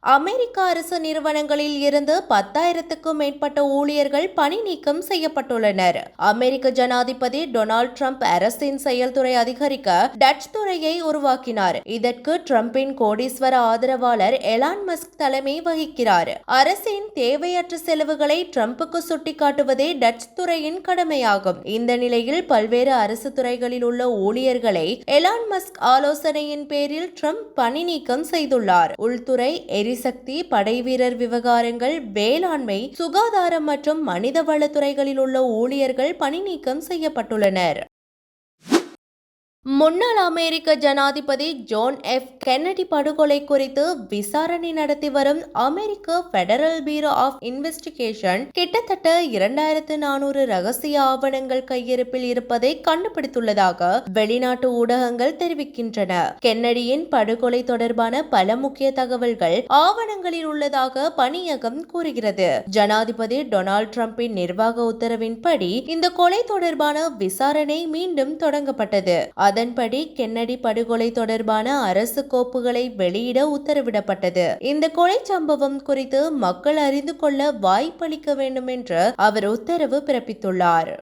அமெரிக்க அரசு நிறுவனங்களில் இருந்து பத்தாயிரத்துக்கும் மேற்பட்ட ஊழியர்கள் பணி நீக்கம் செய்யப்பட்டுள்ளனர். அமெரிக்க ஜனாதிபதி டொனால்ட் ட்ரம்ப் அரசின் செயல்துறை அதிகரிக்க டச் துறையை உருவாக்கினார். இதற்கு டிரம்பின் கோடீஸ்வர ஆதரவாளர் எலான் மஸ்க் தலைமை வகிக்கிறார். அரசின் தேவையற்ற செலவுகளை ட்ரம்புக்கு சுட்டிக்காட்டுவதே டச் துறையின் கடமையாகும். இந்த நிலையில் பல்வேறு அரசு துறைகளில் உள்ள ஊழியர்களை எலான் மஸ்க் ஆலோசனையின் பேரில் ட்ரம்ப் பணி நீக்கம் செய்துள்ளார். உள்துறை எரிசக்தி படைவீரர் விவகாரங்கள் வேளாண்மை சுகாதாரம் மற்றும் மனிதவள துறைகளில் உள்ள ஊழியர்கள் பணி நீக்கம் செய்யப்பட்டுள்ளனர். முன்னாள் அமெரிக்க ஜனாதிபதி ஜோன் எஃப் கென்னடி படுகொலை குறித்து விசாரணை நடத்தி வரும் அமெரிக்க பெடரல் பியூரோ ஆஃப் இன்வெஸ்டிகேஷன் கிட்டத்தட்ட இரண்டாயிரத்து நானூறு ரகசிய ஆவணங்கள் கையிருப்பில் இருப்பதை கண்டுபிடித்துள்ளதாக வெளிநாட்டு ஊடகங்கள் தெரிவிக்கின்றன. கென்னடியின் படுகொலை தொடர்பான பல முக்கிய தகவல்கள் ஆவணங்களில் உள்ளதாக பணியகம் கூறுகிறது. ஜனாதிபதி டொனால்ட் டிரம்பின் நிர்வாக உத்தரவின்படி இந்த கொலை தொடர்பான விசாரணை மீண்டும் தொடங்கப்பட்டது. அதன்படி கென்னடி படுகொலை தொடர்பான அரசு கோப்புகளை வெளியிட உத்தரவிடப்பட்டது. இந்த கொலை சம்பவம் குறித்து மக்கள் அறிந்து கொள்ள வாய்ப்பளிக்க வேண்டும் என்று அவர் உத்தரவு பிறப்பித்துள்ளார்.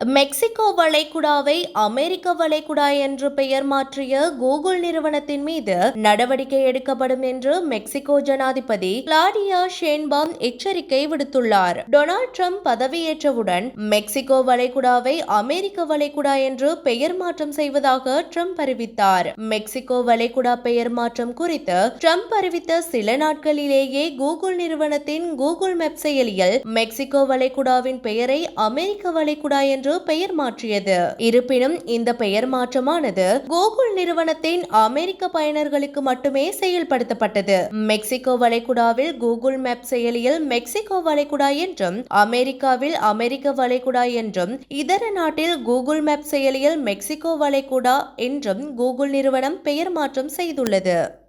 மெக்சிகோ வளைகுடாவை அமெரிக்க வளைகுடா என்று பெயர் மாற்றிய கூகுள் நிறுவனத்தின் மீது நடவடிக்கை எடுக்கப்படும் என்று மெக்சிகோ ஜனாதிபதி கிளாடியா ஷேன்பாம் எச்சரிக்கை விடுத்துள்ளார். டொனால்ட் ட்ரம்ப் பதவியேற்றவுடன் மெக்சிகோ வளைகுடாவை அமெரிக்க வளைகுடா என்று பெயர் மாற்றம் செய்வதாக ட்ரம்ப் அறிவித்தார். மெக்சிகோ வளைகுடா பெயர் மாற்றம் குறித்து ட்ரம்ப் அறிவித்த சில நாட்களிலேயே கூகுள் நிறுவனத்தின் கூகுள் மேப் செயலியில் மெக்சிகோ வளைகுடாவின் பெயரை அமெரிக்க வளைகுடா என்று பெயர் மாற்றியது. இருப்பினும் இந்த பெயர் மாற்றமானது கூகுள் நிறுவனத்தின் அமெரிக்க பயனர்களுக்கு மட்டுமே செயல்படுத்தப்பட்டது. மெக்சிகோ வளைகுடாவில் கூகுள் மேப் செயலியில் மெக்சிகோ வளைகுடா என்றும் அமெரிக்காவில் அமெரிக்க வளைகுடா என்றும் இதர நாட்டில் கூகுள் மேப் செயலியில் மெக்சிகோ வளைகுடா என்றும் கூகுள் நிறுவனம் பெயர் மாற்றம் செய்துள்ளது.